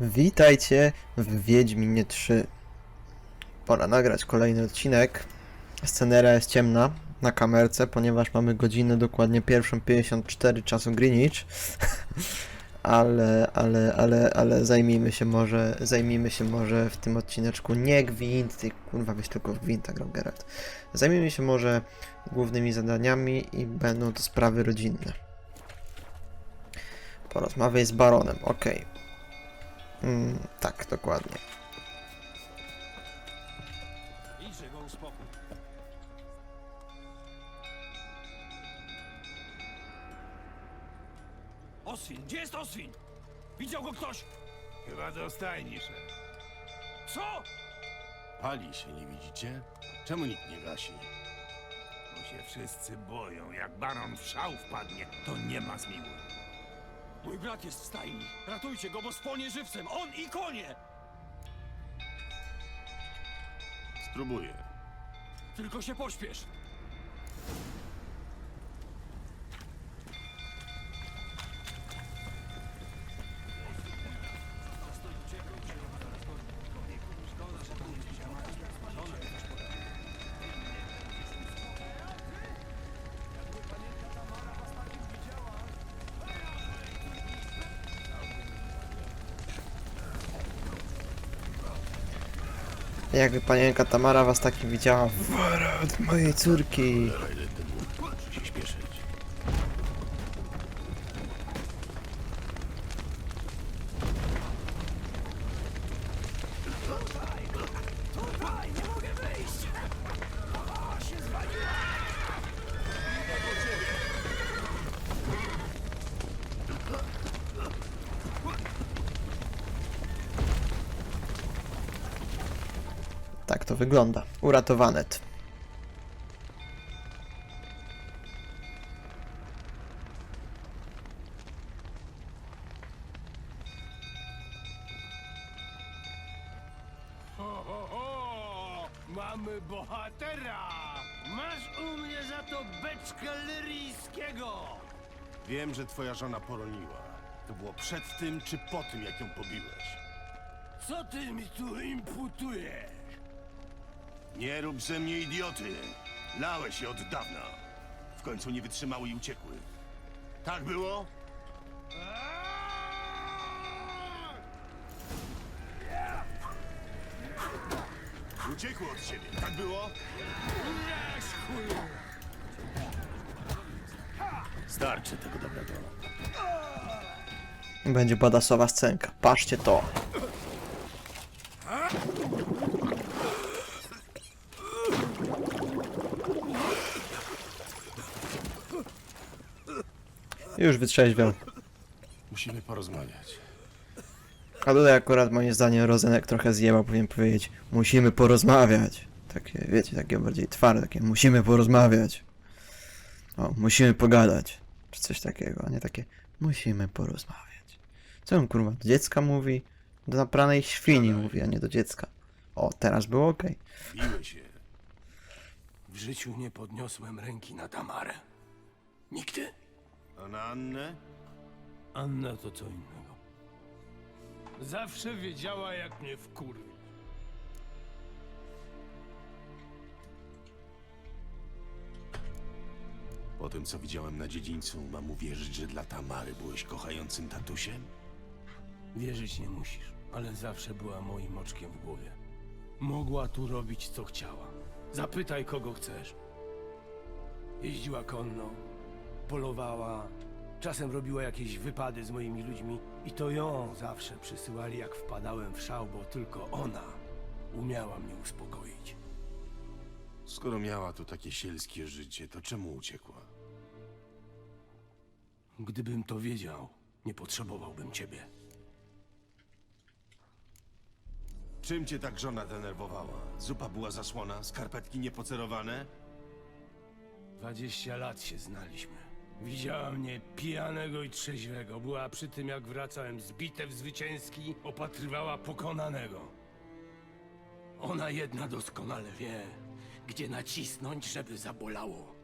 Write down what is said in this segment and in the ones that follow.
Witajcie w Wiedźminie 3. Pora nagrać kolejny odcinek. Sceneria jest ciemna na kamerce, ponieważ mamy godzinę dokładnie pierwszą 54 czasu Greenwich. ale, ale, ale, ale zajmijmy się może, zajmijmy się może w tym odcineczku nie gwint, ty kurwa tylko w gwinta grał Geralt. Zajmijmy się może głównymi zadaniami i będą to sprawy rodzinne. Porozmawiaj z baronem, okej. Mm, tak, dokładnie. Idźże go uspokój. Oswin, gdzie jest Oswin? Widział go ktoś? Chyba do stajni szedł. Co? Pali się, nie widzicie? Czemu nikt nie gasi? Bo się wszyscy boją. Jak baron w szał wpadnie, to nie ma zmiły. Mój brat jest w stajni. Ratujcie go, bo spłonie żywcem. On i konie! Spróbuję. Tylko się pośpiesz. Jakby panienka Tamara was taki widziała, wara od mojej córki. To wygląda. Uratowanet. Ho, ho, ho! Mamy bohatera! Masz u mnie za to beczkę lyryjskiego! Wiem, że twoja żona poroniła. To było przed tym czy po tym, jak ją pobiłeś? Co ty mi tu imputujesz? Nie rób ze mnie idioty. Lałeś je od dawna. W końcu nie wytrzymały i uciekły. Tak było? Uciekły od ciebie, tak było? Starczy tego dobrego. Będzie badasowa scenka. Patrzcie to. Już wytrzeźwiał. Musimy porozmawiać. A tutaj akurat moim zdaniem Rozenek trochę zjebał, powinien powiedzieć musimy porozmawiać. Takie, wiecie, takie bardziej twarde, takie musimy porozmawiać. O, musimy pogadać. Czy coś takiego, a nie takie musimy porozmawiać. Co on kurwa, do dziecka mówi? Do napranej świni mówi, a nie do dziecka. O, teraz było ok. Biły się. W życiu nie podniosłem ręki na Tamarę. Nigdy. A na Annę? Anna to co innego. Zawsze wiedziała, jak mnie wkurwić. Po tym, co widziałem na dziedzińcu, mam uwierzyć, że dla Tamary byłeś kochającym tatusiem? Wierzyć nie musisz, ale zawsze była moim oczkiem w głowie. Mogła tu robić, co chciała. Zapytaj, kogo chcesz. Jeździła konno, polowała, czasem robiła jakieś wypady z moimi ludźmi i to ją zawsze przysyłali, jak wpadałem w szał, bo tylko ona umiała mnie uspokoić. Skoro miała tu takie sielskie życie, to czemu uciekła? Gdybym to wiedział, nie potrzebowałbym ciebie. Czym cię tak żona denerwowała? Zupa była zasłona, skarpetki niepocerowane? Dwadzieścia lat się znaliśmy. Widziała mnie pijanego i trzeźwego. Była przy tym, jak wracałem z bitew zwycięski, opatrywała pokonanego. Ona jedna doskonale wie, gdzie nacisnąć, żeby zabolało.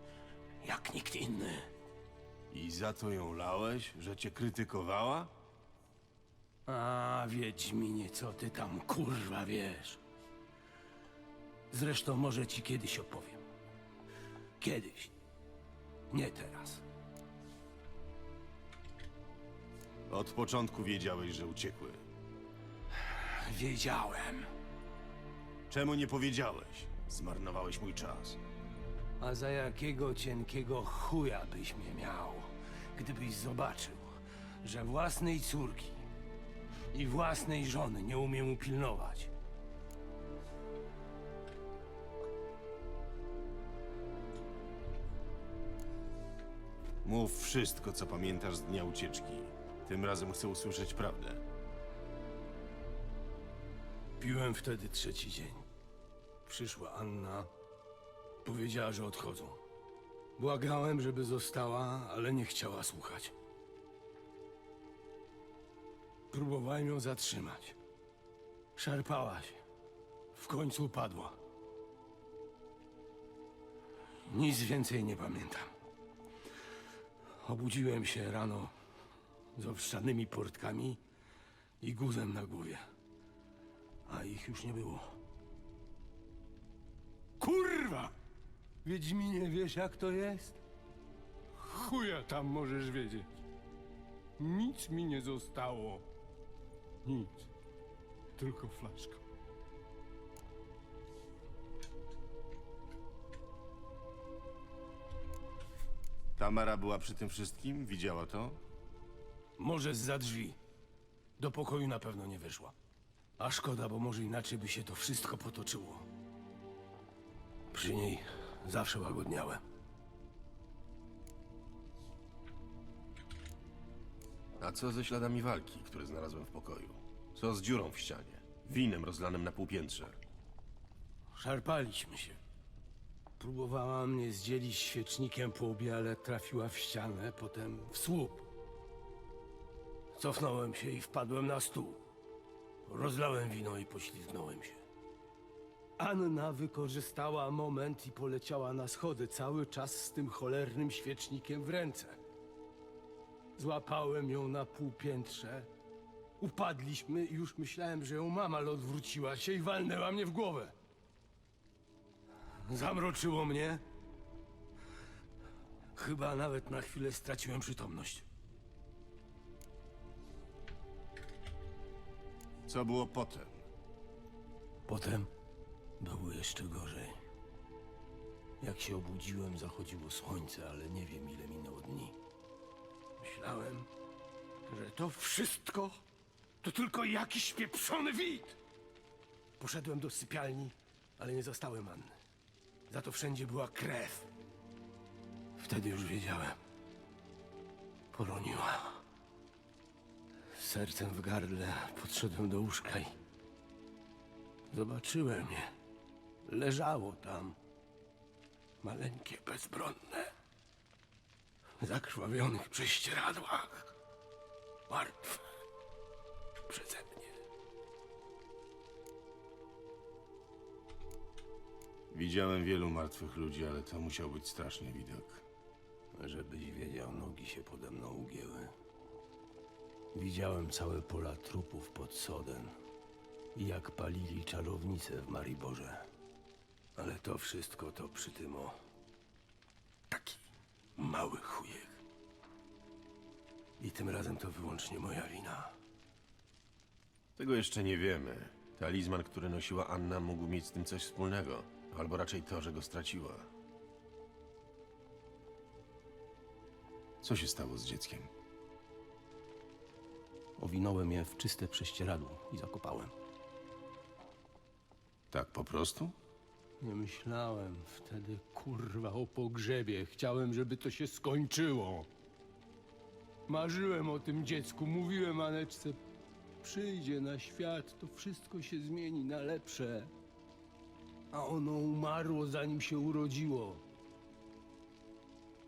Jak nikt inny. I za to ją lałeś, że cię krytykowała? A, Wiedźminie, co ty tam kurwa wiesz? Zresztą może ci kiedyś opowiem. Kiedyś. Nie teraz. Od początku wiedziałeś, że uciekły. Wiedziałem. Czemu nie powiedziałeś? Zmarnowałeś mój czas. A za jakiego cienkiego chuja byś mnie miał, gdybyś zobaczył, że własnej córki i własnej żony nie umiem upilnować? Mów wszystko, co pamiętasz z dnia ucieczki. Tym razem chcę usłyszeć prawdę. Piłem wtedy trzeci dzień. Przyszła Anna. Powiedziała, że odchodzą. Błagałem, żeby została, ale nie chciała słuchać. Próbowałem ją zatrzymać. Szarpała się. W końcu upadła. Nic więcej nie pamiętam. Obudziłem się rano z owszanymi portkami i guzem na głowie a ich już nie było. Kurwa! Wiedźminie, wiesz jak to jest? Chuja tam możesz wiedzieć. Nic mi nie zostało. Nic. Tylko flaszka. Tamara była przy tym wszystkim? Widziała to? Może za drzwi. Do pokoju na pewno nie weszła. A szkoda, bo może inaczej by się to wszystko potoczyło. Przy niej zawsze łagodniałem. A co ze śladami walki, które znalazłem w pokoju? Co z dziurą w ścianie? Winem rozlanym na półpiętrze. Szarpaliśmy się. Próbowała mnie zdzielić świecznikiem po łbie, ale trafiła w ścianę, potem w słup. Cofnąłem się i wpadłem na stół. Rozlałem wino i poślizgnąłem się. Anna wykorzystała moment i poleciała na schody, cały czas z tym cholernym świecznikiem w ręce. Złapałem ją na półpiętrze. Upadliśmy i już myślałem, że ją mam, ale odwróciła się i walnęła mnie w głowę. Zamroczyło mnie. Chyba nawet na chwilę straciłem przytomność. Co było potem? Potem było jeszcze gorzej. Jak się obudziłem, zachodziło słońce, ale nie wiem, ile minęło dni. Myślałem, że to wszystko to tylko jakiś pieprzony wid. Poszedłem do sypialni, ale nie zastałem Anny. Za to wszędzie była krew. Wtedy już wiedziałem. Poroniła. Sercem w gardle podszedłem do łóżka i Zobaczyłem je. Leżało tam. Maleńkie, bezbronne. W zakrwawionych prześcieradłach. Martwe. Przeze mnie. Widziałem wielu martwych ludzi, ale to musiał być straszny widok. Żebyś wiedział, nogi się pode mną ugięły. Widziałem całe pola trupów pod Soden i jak palili czarownice w Mariborze. Ale to wszystko to przy tym o... Taki mały chujek. I tym razem to wyłącznie moja wina. Tego jeszcze nie wiemy. Talizman, który nosiła Anna, mógł mieć z tym coś wspólnego. Albo raczej to, że go straciła. Co się stało z dzieckiem? Owinąłem je w czyste prześcieradło i zakopałem. Tak po prostu? Nie myślałem wtedy, kurwa, o pogrzebie. Chciałem, żeby to się skończyło. Marzyłem o tym dziecku, mówiłem Aneczce, przyjdzie na świat, to wszystko się zmieni na lepsze. A ono umarło, zanim się urodziło.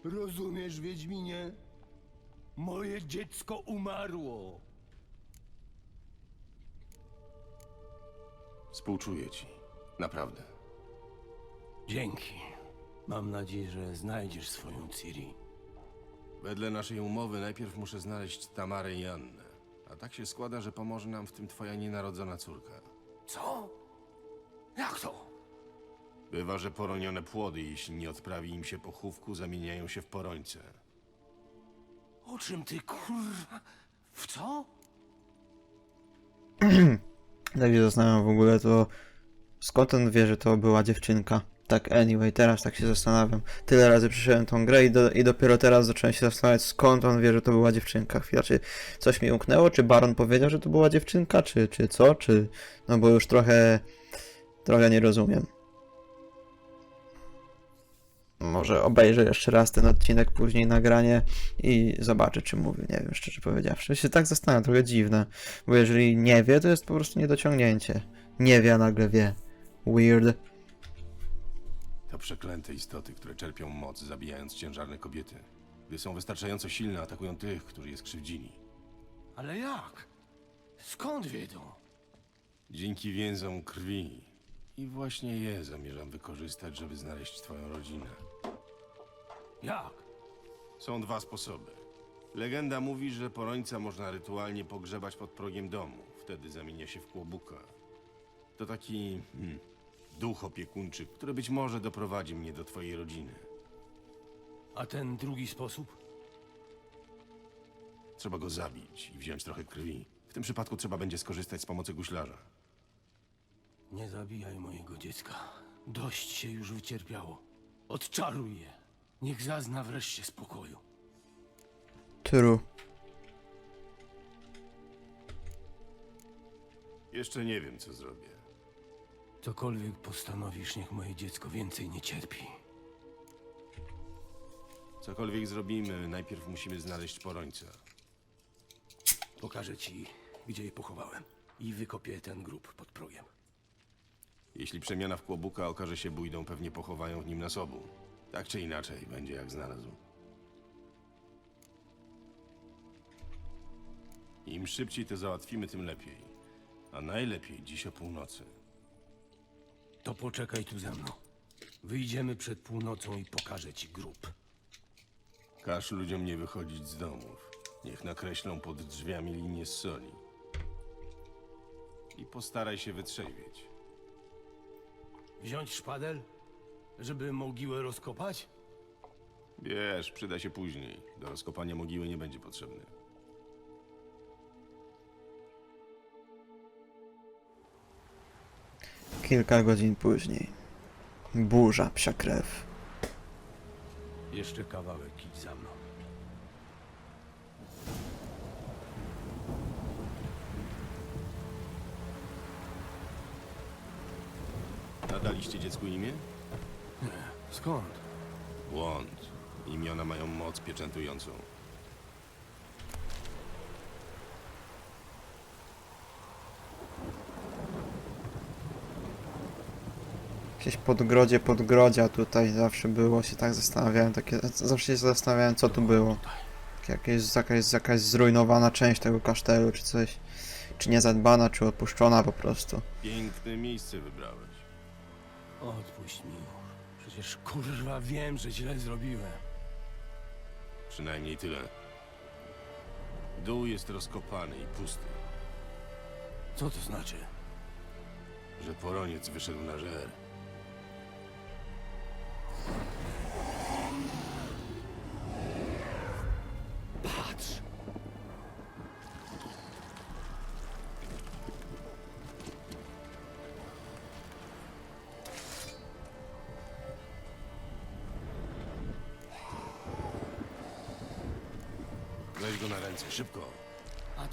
Rozumiesz, Wiedźminie? Moje dziecko umarło. Współczuję ci. Naprawdę. Dzięki. Mam nadzieję, że znajdziesz swoją Ciri. Wedle naszej umowy najpierw muszę znaleźć Tamarę i Annę. A tak się składa, że pomoże nam w tym twoja nienarodzona córka. Co? Jak to? Bywa, że poronione płody, jeśli nie odprawi im się pochówku, zamieniają się w porońce. O czym ty kurwa? W co? Tak się zastanawiam w ogóle, to skąd on wie, że to była dziewczynka? Tak, anyway, teraz tak się zastanawiam. Tyle razy przyszedłem tą grę i, do, i dopiero teraz zacząłem się zastanawiać, skąd on wie, że to była dziewczynka. Chwila, czy coś mi umknęło? Czy Baron powiedział, że to była dziewczynka? Czy, czy co? Czy... No bo już trochę... trochę nie rozumiem. Może obejrzę jeszcze raz ten odcinek, później nagranie i zobaczę, czy mówię. Nie wiem, szczerze powiedziawszy. Się tak zastanawiam, trochę dziwne. Bo jeżeli nie wie, to jest po prostu niedociągnięcie. Nie wie, a nagle wie. Weird. To przeklęte istoty, które czerpią moc, zabijając ciężarne kobiety. Gdy są wystarczająco silne, atakują tych, którzy je skrzywdzili. Ale jak? Skąd wiedzą? Dzięki więzom krwi. I właśnie je zamierzam wykorzystać, żeby znaleźć twoją rodzinę. Jak? Są dwa sposoby. Legenda mówi, że porońca można rytualnie pogrzebać pod progiem domu. Wtedy zamienia się w kłobuka. To taki hmm, duch opiekuńczy, który być może doprowadzi mnie do twojej rodziny. A ten drugi sposób? Trzeba go zabić i wziąć trochę krwi. W tym przypadku trzeba będzie skorzystać z pomocy guślarza. Nie zabijaj mojego dziecka. Dość się już wycierpiało. Odczaruj je. Niech zazna wreszcie spokoju. True. Jeszcze nie wiem, co zrobię. Cokolwiek postanowisz, niech moje dziecko więcej nie cierpi. Cokolwiek zrobimy, najpierw musimy znaleźć porońca. Pokażę ci, gdzie je pochowałem. I wykopię ten grób pod progiem. Jeśli przemiana w kłobuka okaże się bójdą, pewnie pochowają w nim nas obu. Tak czy inaczej, będzie jak znalazł. Im szybciej to załatwimy, tym lepiej. A najlepiej dziś o północy. To poczekaj tu ze mną. Wyjdziemy przed północą i pokażę ci grób. Każ ludziom nie wychodzić z domów. Niech nakreślą pod drzwiami linię z soli. I postaraj się wytrzeźwieć. Wziąć szpadel? Żeby mogiłę rozkopać? Wiesz, przyda się później. Do rozkopania mogiły nie będzie potrzebny. Kilka godzin później. Burza, psia krew. Jeszcze kawałek idź za mną. Nadaliście dziecku imię? Skąd? Błąd. Imiona mają moc pieczętującą. Jakieś podgrodzie, podgrodzia tutaj zawsze było, się tak zastanawiałem, takie, zawsze się zastanawiałem, co tu było. Jakieś, jakaś, jakaś zrujnowana część tego kasztelu, czy coś. Czy niezadbana, czy opuszczona po prostu. Piękne miejsce wybrałeś. Odpuść mi. Przecież kurwa wiem, że źle zrobiłem. Przynajmniej tyle. Dół jest rozkopany i pusty, Co to znaczy? że poroniec wyszedł na żer.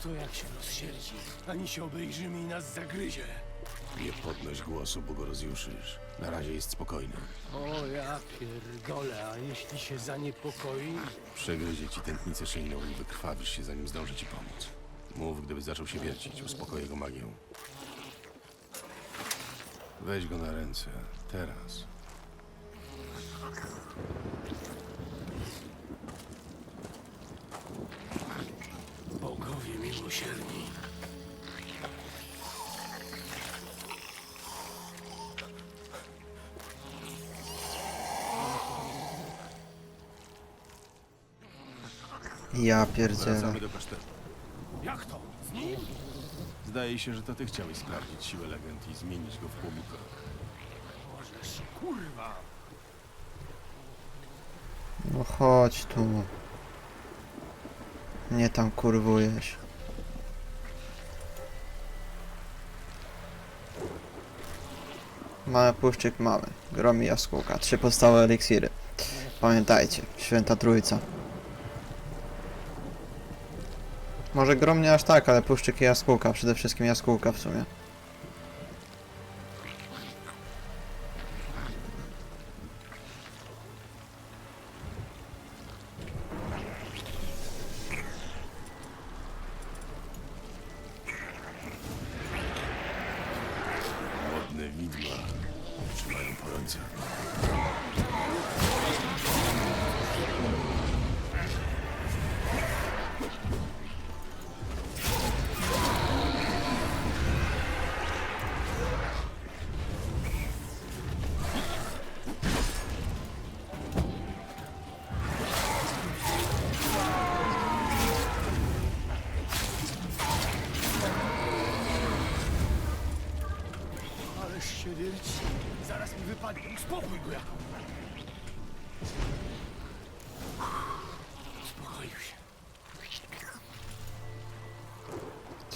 To jak się rozsierdzi? Ani się obejrzymy i nas zagryzie. Nie podnoś głosu, bo go rozjuszysz. Na razie jest spokojny. O ja pierdolę, a jeśli się zaniepokoi? Przegryzie ci tętnicę szyjną i wykrwawisz się, zanim zdąży ci pomóc. Mów, gdyby zaczął się wiercić, uspokoję go magią. Weź go na ręce, teraz. Ja pierdzielę. Wracamy do kasztelu. Jak to? Zdaje się, że to ty chciałeś sprawdzić siłę legend i zmienić go w chłopika. Możesz, kurwa! No chodź tu. Nie tam kurwujesz. Mamy puszczyk, mamy. Grom i jaskółka. Trzy podstawowe eliksiry. Pamiętajcie, święta trójca. Może grom nie aż tak, ale puszczyk i jaskółka. Przede wszystkim jaskółka w sumie. Modne widma trzymają po ręce.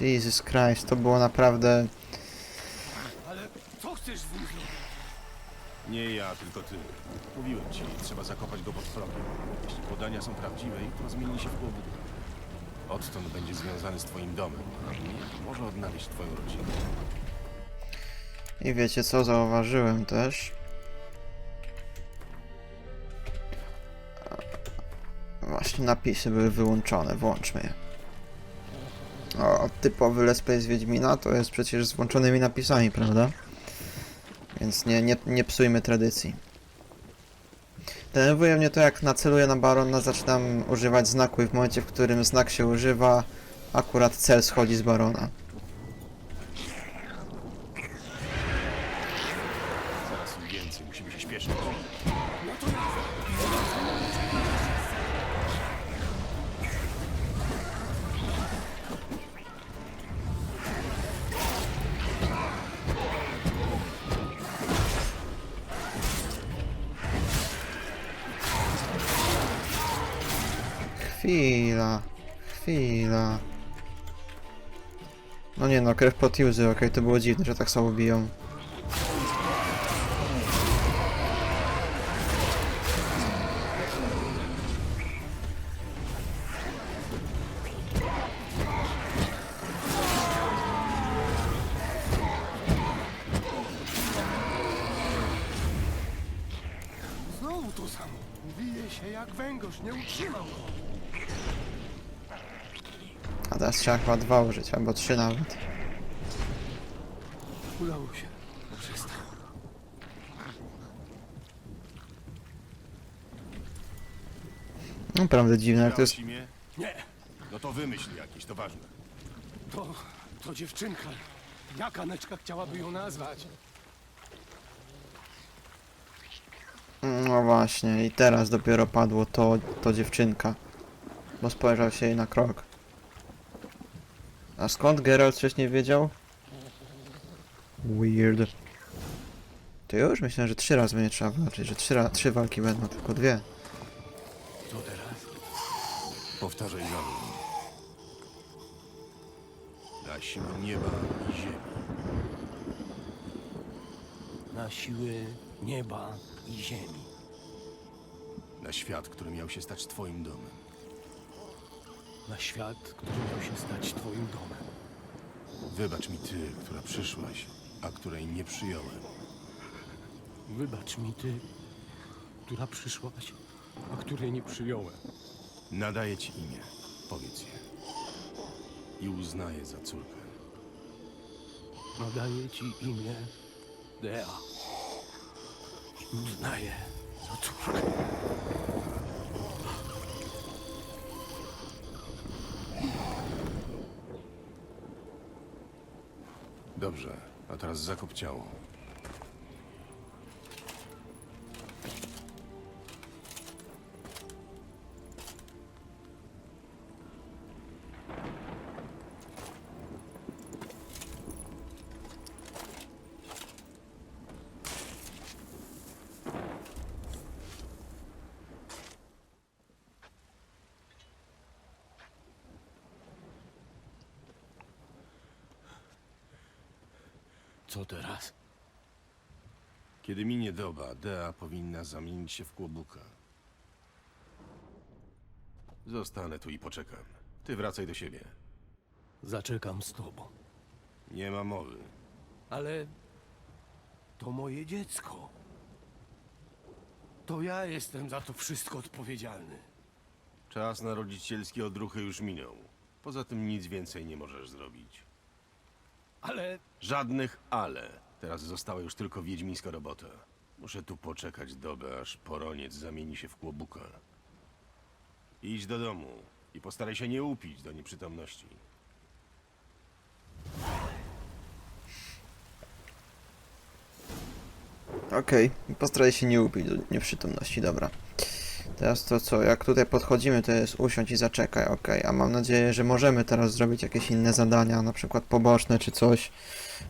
Jesus Christ, to było naprawdę... Ale co chcesz z? Nie ja, tylko ty. Mówiłem ci, trzeba zakopać go pod progiem. Jeśli podania są prawdziwe, to zmieni się w chłopika. Odtąd będzie związany z twoim domem, a mnie może odnaleźć twoją rodzinę. I wiecie co, zauważyłem też. Właśnie napisy były wyłączone, włączmy je. Typowy Let's Play z Wiedźmina to jest przecież z włączonymi napisami, prawda? Więc nie, nie, nie psujmy tradycji. Denerwuje mnie to jak naceluję na barona, zaczynam używać znaku i w momencie, w którym znak się używa, akurat cel schodzi z barona. Krew pod Juzy, okej, to było dziwne, że tak samo biją. Znowu to samo. Wije się jak węgorz. Nie utrzymam go. A teraz trzeba chyba dwa użyć, albo trzy nawet. Udało się. Przestań. Naprawdę dziwne, jak to jest... Imię? Nie, No to wymyśl jakieś, to ważne. to, to dziewczynka. Jaka neczka chciałaby ją nazwać? No właśnie, i teraz dopiero padło to, to dziewczynka. Bo spojrzał się jej na krok. A skąd Geralt wcześniej wiedział? Weird. To już? Myślałem, że trzy razy będzie trzeba walczyć, że trzy, trzy walki będą, tylko dwie. Co teraz? Powtarzaj za mną. Na siłę nieba i ziemi. Na siły nieba i ziemi. Na świat, który miał się stać twoim domem. Na świat, który miał się stać twoim domem. Wybacz mi ty, która przyszłaś, a której nie przyjąłem. Wybacz mi ty, która przyszłaś, a której nie przyjąłem. Nadaję ci imię. Powiedz je. I uznaję za córkę. Nadaję ci imię Dea. I uznaję za córkę. Teraz zakop ciało. Co teraz? Kiedy minie doba, Dea powinna zamienić się w kłobuka. Zostanę tu i poczekam. Ty wracaj do siebie. Zaczekam z tobą. Nie ma mowy. Ale to moje dziecko. To ja jestem za to wszystko odpowiedzialny. Czas na rodzicielskie odruchy już minął. Poza tym nic więcej nie możesz zrobić. Ale Żadnych ale. Teraz została już tylko wiedźmińska robota. Muszę tu poczekać dobę, aż poroniec zamieni się w kłobuka. Idź do domu i postaraj się nie upić do nieprzytomności. Okej, postaraj się nie upić do nieprzytomności, dobra. Teraz to co, jak tutaj podchodzimy, to jest usiądź i zaczekaj, okej. A mam nadzieję, że możemy teraz zrobić jakieś inne zadania, na przykład poboczne czy coś,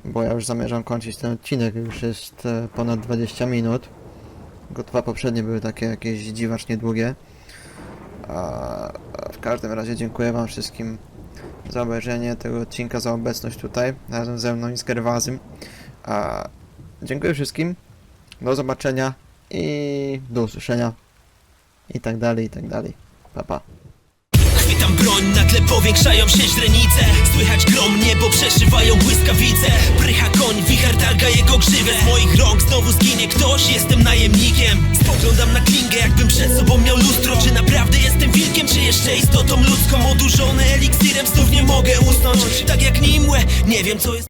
bo ja już zamierzam kończyć ten odcinek, już jest e, ponad 20 minut. Tylko dwa poprzednie były takie jakieś dziwacznie długie. A w każdym razie dziękuję wam wszystkim za obejrzenie tego odcinka, za obecność tutaj, razem ze mną i z Gerwazym. A, dziękuję wszystkim. Do zobaczenia i do usłyszenia. I tak dalej, i tak dalej. Pa, pa. Chwytam broń, nagle powiększają się źrenice. Słychać grom, niebo przeszywają błyskawice. Prycha koń, wicher targa jego grzywę. Z moich rąk znowu zginie ktoś, jestem najemnikiem. Spoglądam na klingę, jakbym przed sobą miał lustro. Czy naprawdę jestem wilkiem, czy jeszcze istotą ludzką? Odurzony eliksirem, znów nie mogę usnąć. Tak jak Nimue, nie wiem co jest